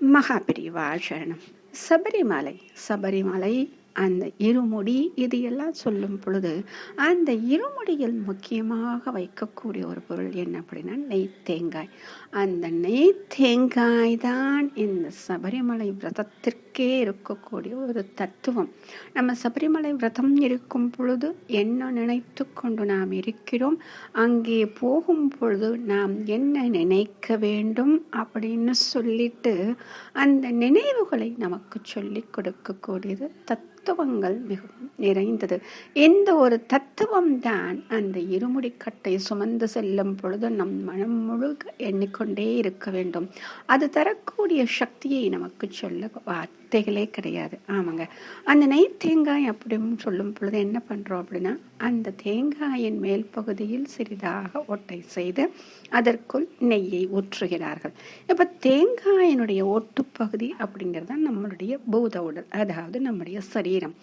மகாபிரிவா சரணம் சபரிமலை சபரிமலை அந்த இருமுடி இது எல்லாம் சொல்லும் பொழுது அந்த இருமுடியில் முக்கியமாக வைக்கக்கூடிய ஒரு பொருள் என்ன அப்படின்னா நெய் தேங்காய். அந்த நெய் தேங்காய் தான் இந்த சபரிமலை விரதத்திற்கே இருக்கக்கூடிய ஒரு தத்துவம். நம்ம சபரிமலை விரதம் இருக்கும் பொழுது என்ன நினைத்து கொண்டு நாம் இருக்கிறோம்? அங்கே போகும் பொழுது நாம் என்ன நினைக்க வேண்டும் அப்படின்னு சொல்லிட்டு அந்த நினைவுகளை நமக்கு சொல்லிக் கொடுக்கக்கூடியது தத் தத்துவங்கள் மிகவும் நிறைந்தது. இந்த ஒரு தத்துவம் தான் அந்த இருமுடிக்கட்டை சுமந்து செல்லும் பொழுது நம் மனம் முழுக்க எண்ணிக்கொண்டே இருக்க வேண்டும். அது தரக்கூடிய சக்தியை நமக்கு சொல்ல வார்த்தைகளே கிடையாது. ஆமாங்க. அந்த நெய் தேங்காய் அப்படின்னு சொல்லும் பொழுது என்ன பண்ணுறோம் அப்படின்னா அந்த தேங்காயின் மேல் பகுதியில் சிறிதாக ஒட்டை செய்து அதற்குள் நெய்யை ஊற்றுகிறார்கள். இப்போ தேங்காயினுடைய ஒட்டுப்பகுதி அப்படிங்கிறது தான் நம்மளுடைய பூத உடல் அதாவது நம்முடைய சரீரம்.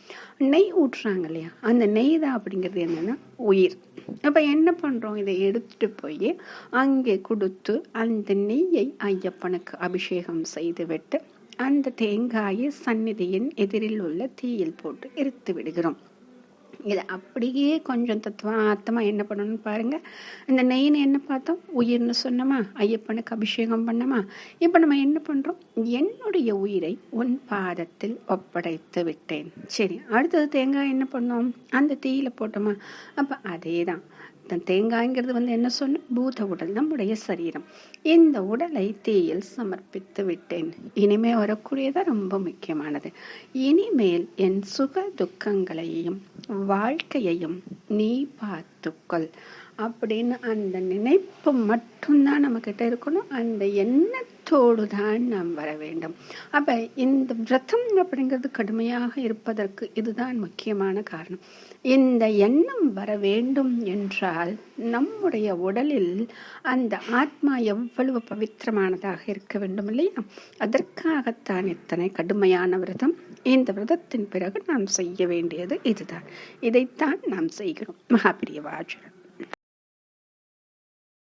நெய் ஊற்றுறாங்க இல்லையா? அந்த நெய் தான் அப்படிங்கிறது என்னென்னா உயிர். அப்போ என்ன பண்ணுறோம் இதை எடுத்துட்டு போய் அங்கே கொடுத்து அந்த நெய்யை ஐயப்பனுக்கு அபிஷேகம் செய்துவிட்டு அந்த தேங்காயை சந்நிதியின் எதிரில் உள்ள தீயில் போட்டு எரித்து விடுகிறோம். இதை அப்படியே கொஞ்சம் தத்துவார்த்தமாக என்ன பண்ணணும்னு பாருங்கள் இந்த நெய்னு என்ன பார்த்தோம்? உயிர்னு சொன்னோமா? ஐயப்பனுக்கு அபிஷேகம் பண்ணோமா? இப்போ நம்ம என்ன பண்ணுறோம் என்னுடைய உயிரை உன் பாதத்தில் ஒப்படைத்து விட்டேன். சரி அடுத்தது தேங்காய் என்ன பண்ணோம்? அந்த தீயில் போட்டோமா? அப்போ அதே தான் தேங்காய்ங்கிறது வந்து என்ன சொன்ன? பூத உடல் நம்முடைய சரீரம். இந்த உடலை தீயில் சமர்ப்பித்து விட்டேன். இனிமே வரக்கூடியதான் ரொம்ப முக்கியமானது. இனிமேல் என் சுக துக்கங்களையும் வாழ்க்கையையும் நீ பார்த்துக்கொள். அப்படின்னு அந்த நினைப்பு மட்டும்தான் நம்மக்கிட்ட இருக்கணும். அந்த விரதத்தோடு தான் நாம் வர வேண்டும். அப்போ இந்த விரதம் அப்படிங்கிறது கடுமையாக இருப்பதற்கு இதுதான் முக்கியமான காரணம். இந்த எண்ணம் வர வேண்டும் என்றால் நம்முடைய உடலில் அந்த ஆத்மா எவ்வளவு பவித்திரமானதாக இருக்க வேண்டும் இல்லையா? அதற்காகத்தான் இத்தனை கடுமையான விரதம். இந்த விரதத்தின் பிறகு நாம் செய்ய வேண்டியது இதுதான். இதைத்தான் நாம் செய்கிறோம். மகாபிரியவாச்சரன்